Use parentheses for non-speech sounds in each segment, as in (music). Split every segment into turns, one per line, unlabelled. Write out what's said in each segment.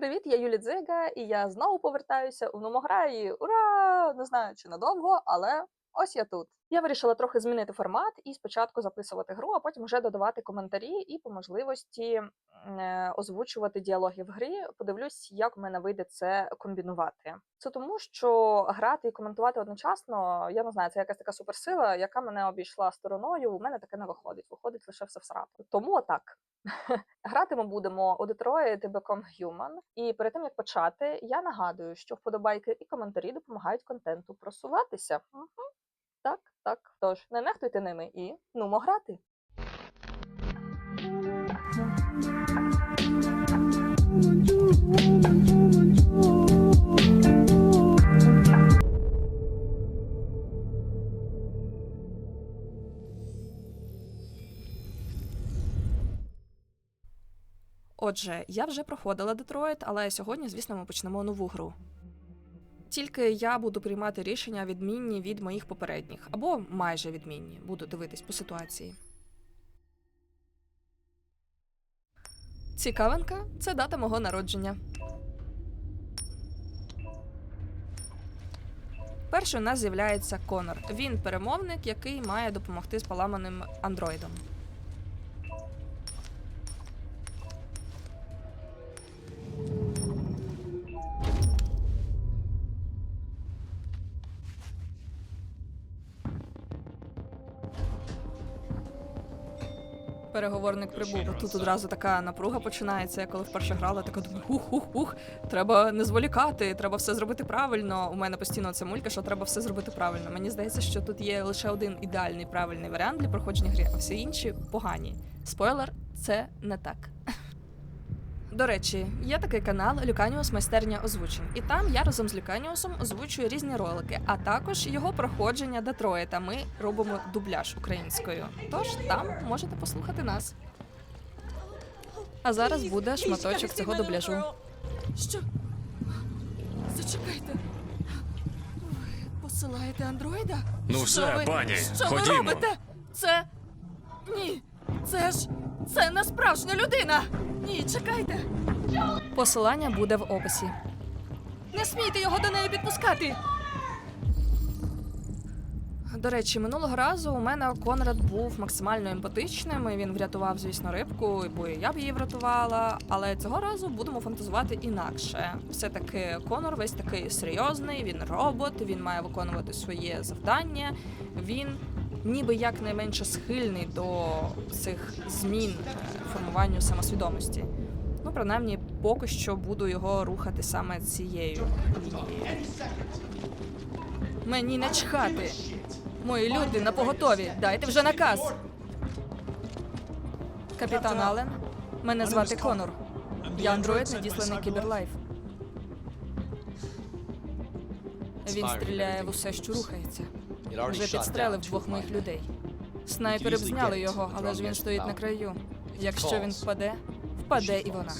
Привіт, я Юлі Дзига, і я знову повертаюся у Номограї. Ура! Не знаю, чи надовго, але ось я тут. Я вирішила трохи змінити формат і спочатку записувати гру, а потім вже додавати коментарі і по можливості е, озвучувати діалоги в грі. Подивлюсь, як в мене вийде це комбінувати. Це тому, що грати і коментувати одночасно, я не знаю, це якась така суперсила, яка мене обійшла стороною. У мене таке не виходить. Виходить лише все всрати. Тому отак. (laughs) Грати ми будемо у Detroit Become Human. І перед тим як почати, я нагадую, що вподобайки і коментарі допомагають контенту просуватися. Так, так. Тож не нехтуйте ними і нумо грати.
Отже, я вже проходила Детройт, але сьогодні, звісно, ми почнемо нову гру. Тільки я буду приймати рішення відмінні від моїх попередніх, або майже відмінні, буду дивитись по ситуації. Цікавинка це дата мого народження. Перший у нас з'являється Конор. Він перемовник, який має допомогти з поламаним андроїдом. Переговорник прибув. Тут одразу така напруга починається. Я коли вперше грала, така думаю, ух, ух, ух, треба не зволікати, треба все зробити правильно. У мене постійно це мулька, що треба все зробити правильно. Мені здається, що тут є лише один ідеальний правильний варіант для проходження гри, а всі інші погані. Спойлер, це не так. До речі, є такий канал Люканіус майстерня озвучень, і там я разом з Люканіусом озвучую різні ролики, а також його проходження Детройта. Ми робимо дубляж українською. Тож там можете послухати нас. А зараз буде шматочок цього дубляжу. Що? Зачекайте. Ви посилаєте андроїда?
Ну
Що
все,
ви-
пані,
Що ви
ходімо.
робите? Це. Ні. Це ж. Це не справжня людина. Ні, чекайте. Посилання буде в описі. Не смійте його до неї підпускати. До речі, минулого разу у мене Конрад був максимально емпатичним. і Він врятував, звісно, рибку, бо і я б її врятувала. Але цього разу будемо фантазувати інакше. Все-таки Конор весь такий серйозний, він робот, він має виконувати своє завдання. Він ніби як найменше схильний до цих змін формуванню самосвідомості. Ну, принаймні, поки що буду його рухати саме цією. Мені не чхати. Мої люди на поготові. Дайте вже наказ. Капітан Аллен, мене звати Конор. Я андроїд, надісланий Кіберлайф. Він стріляє в усе, що рухається. Вже підстрелив двох моїх людей. Снайпери б зняли його, але ж він стоїть на краю. Якщо він впаде, впаде і вона.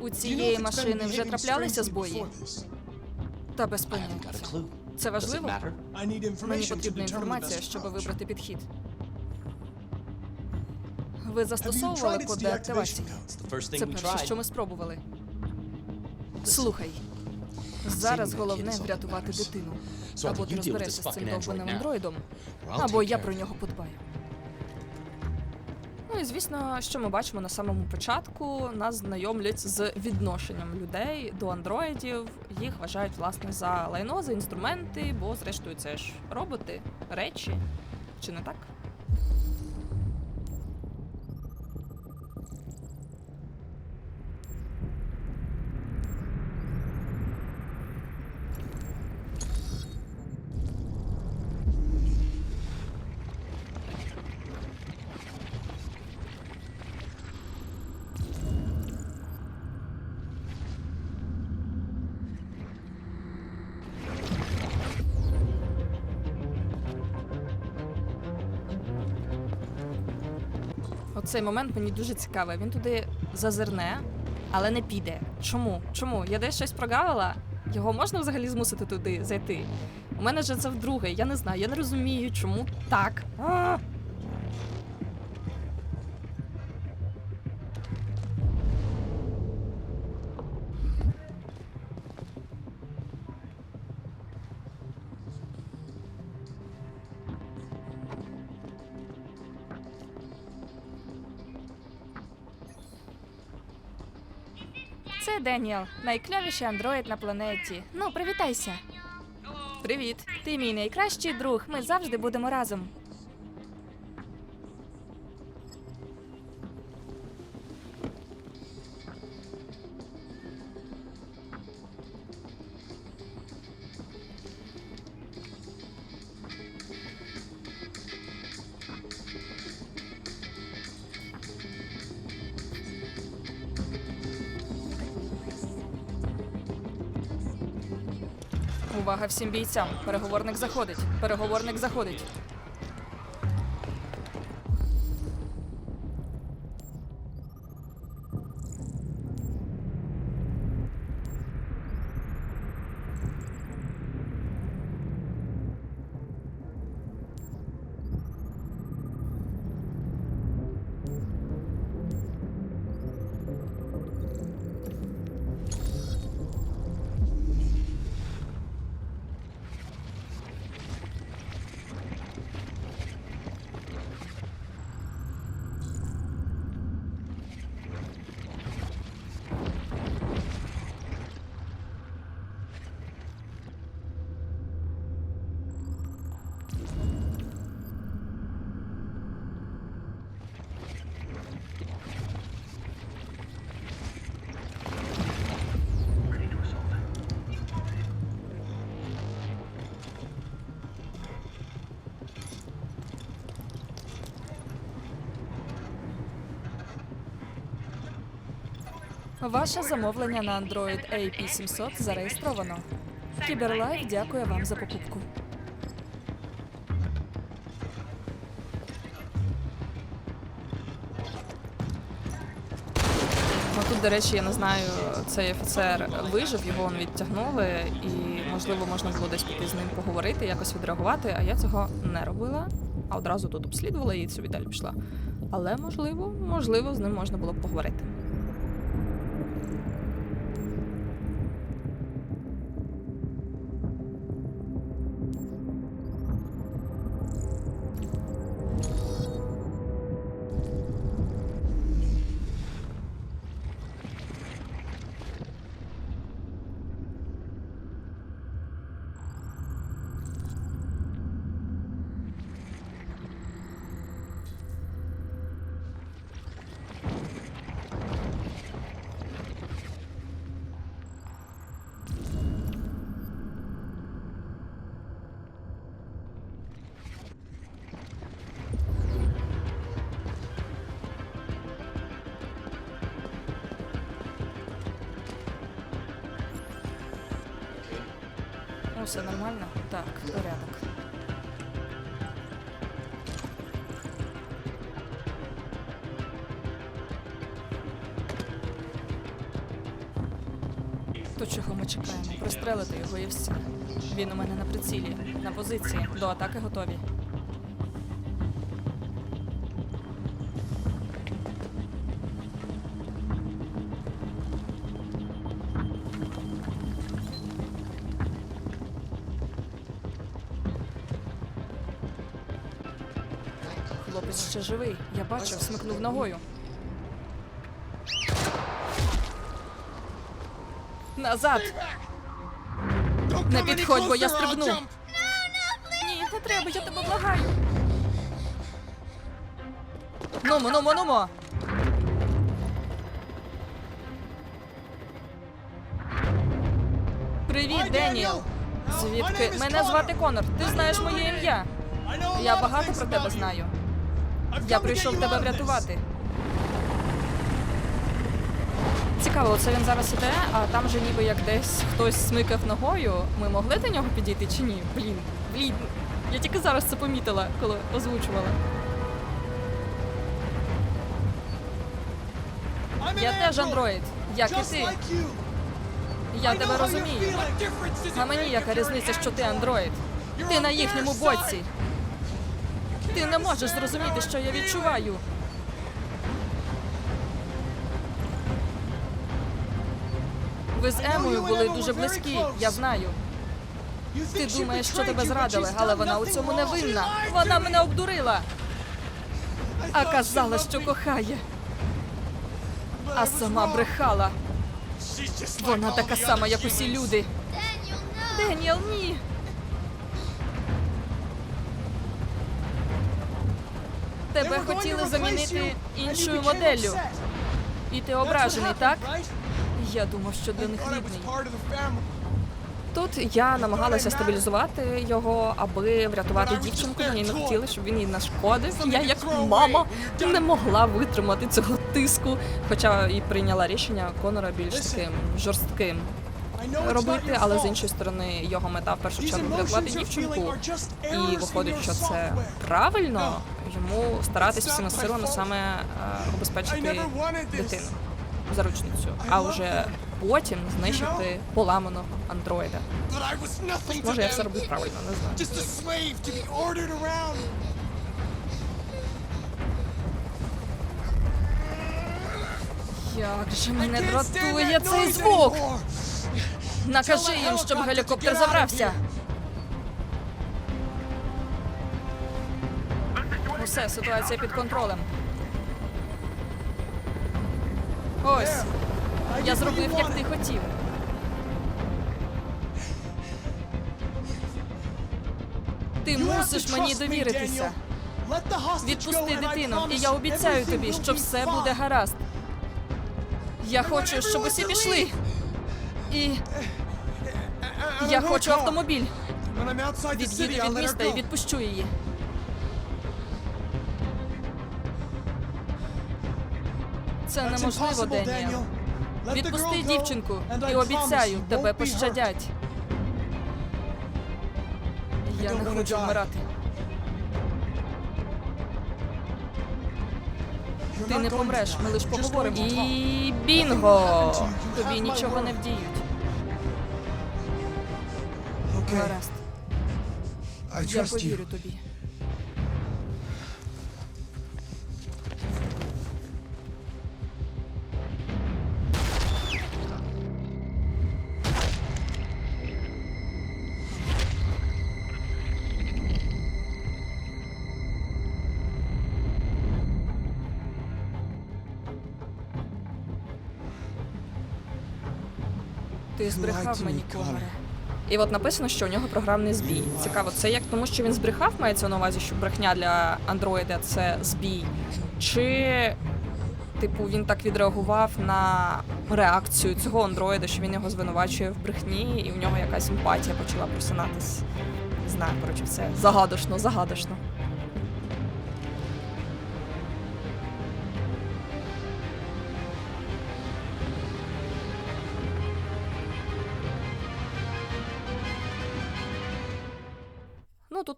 У цієї машини вже траплялися збої? Та без поняття. Це важливо? Мені потрібна інформація, щоб вибрати підхід. Ви застосовували код деактивації? Це перше, що ми спробували. Слухай. Зараз головне врятувати дитину. Або ти розберешся з цим довбаним андроїдом, або я про нього подбаю. Ну і звісно, що ми бачимо на самому початку, нас знайомлять з відношенням людей до андроїдів. Їх вважають власне за лайно, за інструменти, бо зрештою це ж роботи, речі. Чи не так? Оцей момент мені дуже цікавий. Він туди зазирне, але не піде. Чому? Чому? Я десь щось прогавила? Його можна взагалі змусити туди зайти? У мене вже це вдруге. Я не знаю, я не розумію, чому так. Деніел, найклявіший андроїд на планеті. Ну, привітайся. Привіт. Ти мій найкращий друг. Ми завжди будемо разом. Увага всім бійцям. Переговорник заходить. Переговорник заходить. Ваше замовлення на Android AP700 зареєстровано. Кіберлайф дякує вам за покупку. Ну тут, до речі, я не знаю, цей офіцер вижив, його он відтягнули, і можливо можна було десь піти з ним поговорити, якось відреагувати, а я цього не робила, а одразу тут обслідувала і собі далі пішла. Але можливо, можливо, з ним можна було б поговорити. Все нормально? Так, порядок. То чого ми чекаємо? Пристрелити його і все. Він у мене на прицілі, на позиції, до атаки готові. Живий. Я бачив, смикнув ногою. Назад! Не підходь, бо я стрибну. Ні, не треба, я тебе благаю. Нумо, нумо, нумо. Привіт, Деніел. Звідки? Мене звати Конор. Ти знаєш моє ім'я. Я багато про тебе знаю. Я прийшов тебе врятувати. Цікаво, оце він зараз іде, а там же ніби як десь хтось смикав ногою. Ми могли до нього підійти чи ні? Блін, блін. Я тільки зараз це помітила, коли озвучувала. Я теж андроїд, як і ти. Я тебе розумію. А мені яка різниця, що ти андроїд? Ти на їхньому боці. Ти не можеш зрозуміти, що я відчуваю. Ви з Емою були дуже близькі, я знаю. Ти думаєш, що тебе зрадили, але вона у цьому не винна. Вона мене обдурила. А казала, що кохає. А сама брехала. Вона така сама, як усі люди. Деніел, ні. Тебе хотіли замінити іншою моделлю. І ти ображений, так? Я думав, що для них рідний. Тут я намагалася стабілізувати його, аби врятувати дівчинку. Мені не хотіли, щоб він їй нашкодив. Я, як мама, не могла витримати цього тиску. Хоча і прийняла рішення Конора більш таким жорстким робити, але з іншої сторони його мета в першу чергу врятувати дівчинку. І виходить, що це правильно йому старатись всіма силами саме е, обезпечити дитину, заручницю, а вже потім знищити поламаного андроїда. Може, я все роблю правильно, не знаю. Як же мене дратує цей звук! Накажи їм, щоб гелікоптер забрався. Усе, ситуація під контролем. Ось, я зробив, як ти хотів. Ти мусиш мені довіритися. Відпусти дитину, і я обіцяю тобі, що все буде гаразд. Я хочу, щоб усі пішли. І я хочу автомобіль. Від'їду від міста і відпущу її. Це неможливо, Деніел. Відпусти дівчинку і обіцяю, тебе пощадять. Я не хочу вмирати. Ти не помреш, ми
die.
лиш поговоримо. І бінго! Тобі нічого не вдіють. Гаразд, я повірю тобі. Ти збрехав мені,
me,
І от написано, що у нього програмний збій. Цікаво, це як тому, що він збрехав, мається на увазі, що брехня для андроїда це збій. Чи, типу, він так відреагував на реакцію цього андроїда, що він його звинувачує в брехні, і в нього якась емпатія почала просинатись. Не знаю, коротше, все загадошно, загадошно.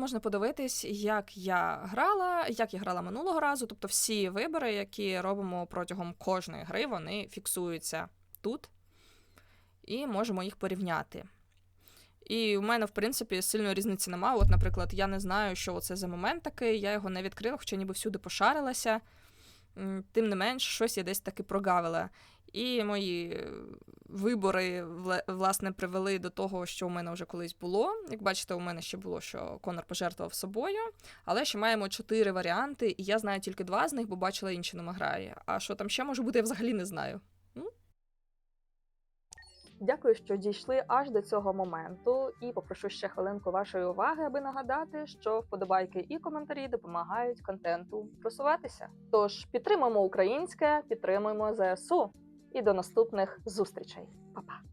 Можна подивитись, як я грала, як я грала минулого разу. Тобто всі вибори, які робимо протягом кожної гри, вони фіксуються тут, і можемо їх порівняти. І в мене, в принципі, сильної різниці немає. От, наприклад, я не знаю, що це за момент такий, я його не відкрила, хоча ніби всюди пошарилася. Тим не менш, щось я десь таки прогавила. І мої вибори власне привели до того, що у мене вже колись було. Як бачите, у мене ще було, що Конор пожертвував собою, але ще маємо чотири варіанти, і я знаю тільки два з них, бо бачила інші грає. А що там ще може бути, я взагалі не знаю.
Дякую, що дійшли аж до цього моменту. І попрошу ще хвилинку вашої уваги, аби нагадати, що вподобайки і коментарі допомагають контенту просуватися. Тож підтримуємо українське, підтримуємо ЗСУ. І до наступних зустрічей. Па-па!